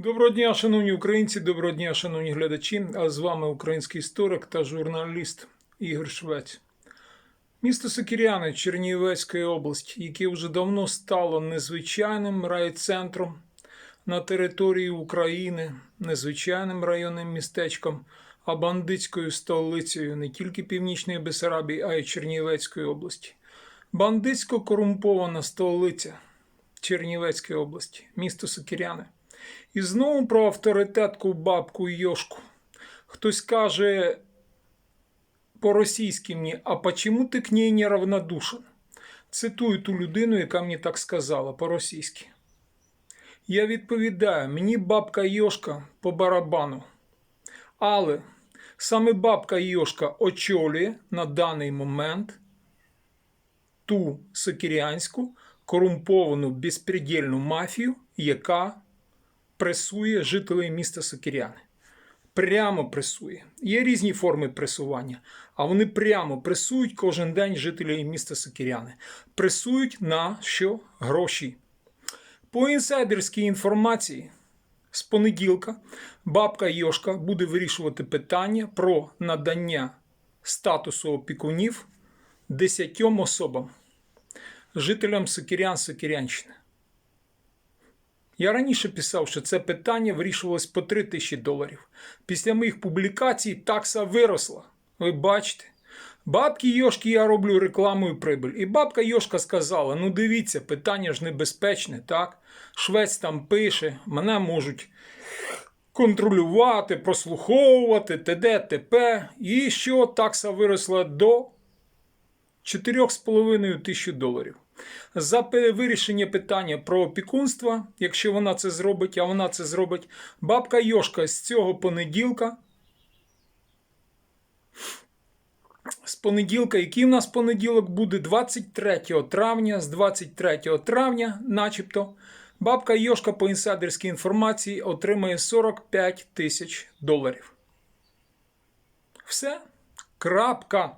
Доброго дня, шановні українці, доброго дня, шановні глядачі. А з вами український історик та журналіст Ігор Швець. Місто Сокіряни Чернівецької області, яке вже давно стало незвичайним райцентром на території України, незвичайним районним містечком, а бандитською столицею не тільки Північної Бесарабії, а й Чернівецької області. Бандитсько корумпована столиця Чернівецької області, місто Сокіряни. І знову про авторитетку бабку Йошку. Хтось каже по-російськи мені, а почему ти к ней не равнодушен? Цитую ту людину, яка мені так сказала по-російськи. Я відповідаю, мені бабка Йошка по барабану. Але саме бабка Йошка очолює на даний момент ту сокірянську корумповану безпредельну мафію, яка пресує жителей міста Сокіряни. Прямо пресує. Є різні форми пресування, а вони прямо пресують кожен день жителів міста Сокіряни. Пресують на що? Гроші. По інсайдерській інформації, з понеділка бабка Йошка буде вирішувати питання про надання статусу опікунів десятьом особам, жителям Сокірян Сокірянщини. Я раніше писав, що це питання вирішувалось по 3 тисячі доларів. Після моїх публікацій такса виросла. Ви бачите. Бабки Йошки я роблю рекламу і прибиль. І бабка Йошка сказала: ну дивіться, питання ж небезпечне, так? Швець там пише, мене можуть контролювати, прослуховувати, т.д. т.п. І що такса виросла до 4,5 тисячі доларів. За вирішення питання про опікунство, якщо вона це зробить, а вона це зробить, бабка Йошка з цього понеділка. З понеділка, який в нас понеділок буде 23 травня, з 23 травня, начебто, бабка Йошка по інсайдерській інформації отримає 45 тисяч доларів. Все. Крапка.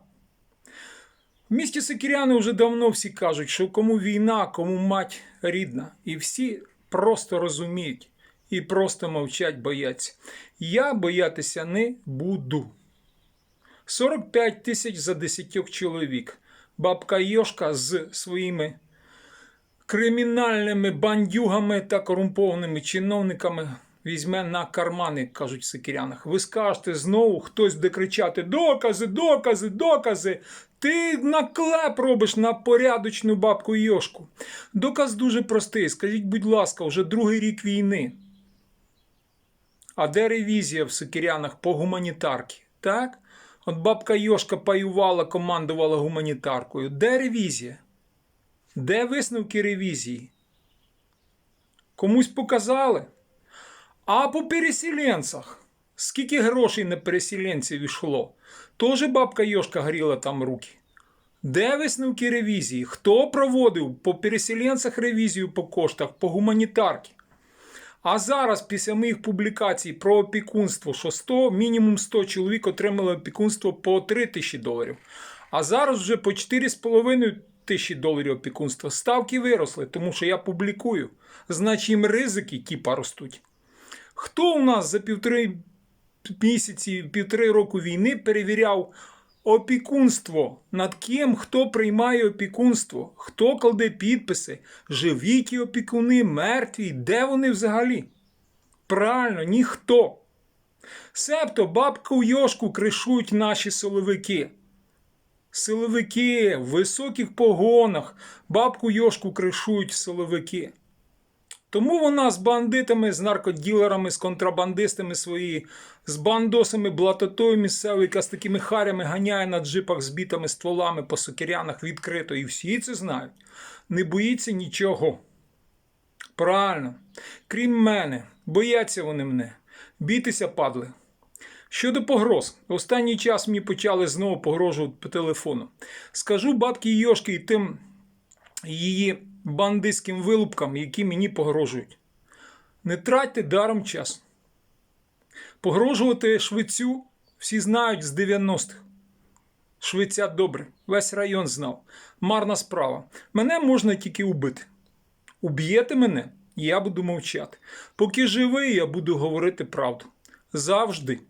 В місті Сокіряни вже давно всі кажуть, що кому війна, кому мать рідна. І всі просто розуміють і просто мовчать, бояться. Я боятися не буду. 45 тисяч за 10 чоловік. Бабка Йошка з своїми кримінальними бандюгами та корумпованими чиновниками візьме на кармани, кажуть в Сикірянах. Ви скажете знову, хтось буде кричати: докази, докази, докази. Ти наклеп робиш на порядочну бабку Йошку. Доказ дуже простий. Скажіть, будь ласка, вже другий рік війни. А де ревізія в Сокірянах по гуманітарки? Так? От бабка Йошка паювала, командувала гуманітаркою. Де ревізія? Де висновки ревізії? Комусь показали? А по переселенцях? Скільки грошей на переселенців йшло? Тоже бабка Йошка гріла там руки. Де висновки ревізії? Хто проводив по переселенцях ревізію по коштах, по гуманітарки? А зараз, після моїх публікацій про опікунство, що 100, мінімум 100 чоловік отримали опікунство по 3 тисячі доларів. А зараз вже по 4,5 тисячі доларів опікунства. Ставки виросли, тому що я публікую. Значить, їм ризики типа ростуть. Хто у нас за півтори місяці, півтори року війни перевіряв опікунство? Над ким хто приймає опікунство? Хто кладе підписи? Живі ті опікуни, мертві? Де вони взагалі? Правильно, ніхто. Себто бабку Йошку кришують наші силовики. Силовики в високих погонах бабку Йошку кришують силовики. Тому вона з бандитами, з наркоділерами, з контрабандистами свої, з бандосами, блатотою місцевою, яка з такими харями ганяє на джипах з бітими стволами по сокирянах відкрито. І всі це знають. Не боїться нічого. Правильно. Крім мене, бояться вони мене. Бітися, падли. Щодо погроз, останній час мені почали знову погрожувати по телефону. Скажу бабки Йошки і тим її бандитським вилупкам, які мені погрожують. Не тратьте даром час. Погрожувати швецю всі знають з 90-х. Швеця добре, весь район знав. Марна справа. Мене можна тільки убити. Уб'єте мене, я буду мовчати. Поки живий, я буду говорити правду. Завжди.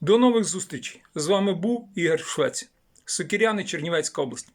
До нових зустрічей. З вами був Ігор Швець. Сокіряни, Чернівецька область.